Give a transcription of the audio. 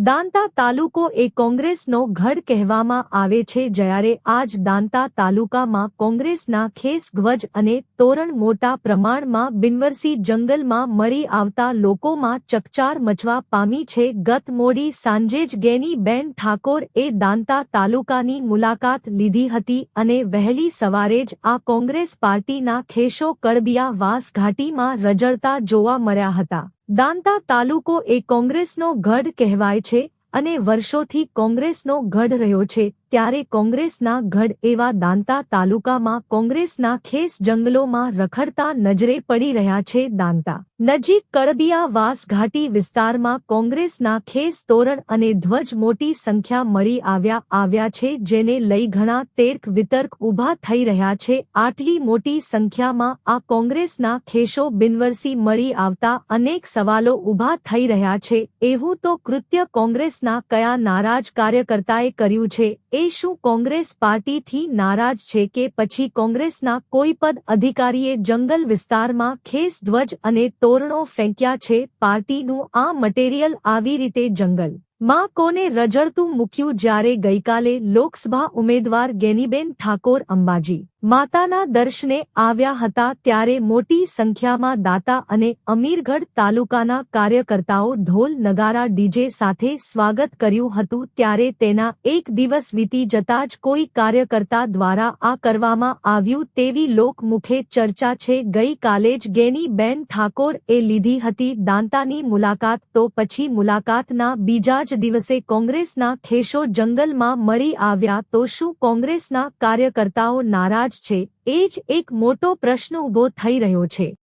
દાંતા તાલુકો એ કોંગ્રેસનો ગઢ કહેવામાં આવે છે જ્યારે આજ દાંતા તાલુકામાં કોંગ્રેસના ખેસ ધ્વજ અને તોરણ મોટા પ્રમાણમાં બિનવરસી જંગલમાં મળી આવતા લોકોમાં ચકચાર મચવા પામી છે. ગત મોડી સાંજે જ ગેનીબેન ઠાકોર એ દાંતા તાલુકાની મુલાકાત લીધી હતી અને વહેલી સવારે જ આ કોંગ્રેસ પાર્ટીના ખેશો કડબિયા વાસ ઘાટીમાં રજળતા જોવા મળ્યા હતા. દાંતા તાલુકો એ કોંગ્રેસનો ગઢ કહેવાય છે અને વર્ષોથી કોંગ્રેસનો ગઢ રહ્યો છે, ત્યારે કોંગ્રેસના ગઢ એવા દાંતા તાલુકામાં કોંગ્રેસના ખેસ જંગલોમાં રખડતા નજરે પડી રહ્યા છે દાંતા. નજીક કડબિયા વાસ ઘાટી વિસ્તારમાં કોંગ્રેસના ખેસ તોરણ અને ધ્વજ મોટી સંખ્યા મળી આવ્યા આવ્યા છે, જેને લઈ ઘણા તેર્ક વિતર્ક ઊભા થઈ રહ્યા છે. આટલી મોટી સંખ્યામાં આ કોંગ્રેસના ખેશો બિનવરસી મળી આવતા અનેક સવાલો ઊભા થઈ રહ્યા છે. એવું તો કૃત્ય કોંગ્રેસના કયા નારાજ કાર્યકર્તાએ કર્યું છે? એ શું કોંગ્રેસ પાર્ટીથી નારાજ છે કે પછી કોંગ્રેસના કોઈ પદ અધિકારીએ જંગલ વિસ્તારમાં ખેસ ધ્વજ અને તોરણો ફેંક્યા છે, પાર્ટીનું આ મટીરિયલ આવી રીતે જંગલ. માં કોને રજળતું મૂક્યું જ્યારે ગઈકાલે લોકસભા ઉમેદવાર ગેનીબેન ઠાકોર અંબાજી માતાના દર્શને આવ્યા હતા ત્યારે મોટી સંખ્યામાં દાતા અને અમીરગઢ તાલુકાના કાર્યકર્તાઓ ઢોલ નગારા ડીજે સાથે સ્વાગત કર્યું હતું ત્યારે તેના એક દિવસ વીતી જતા જ કોઈ કાર્યકર્તા દ્વારા આ કરવામાં આવ્યું તેવી લોકમુખે ચર્ચા છે. ગઈકાલે જ ગેનીબેન ઠાકોર એ લીધી હતી દાંતાની મુલાકાત. તો પછી મુલાકાતના બીજા જ દિવસે કોંગ્રેસના ખેશો જંગલમાં મળી આવ્યા. તો શું કોંગ્રેસના કાર્યકર્તાઓ નારાજ છે. એ જ એક મોટો પ્રશ્ન ઊભો થઈ રહ્યો છે.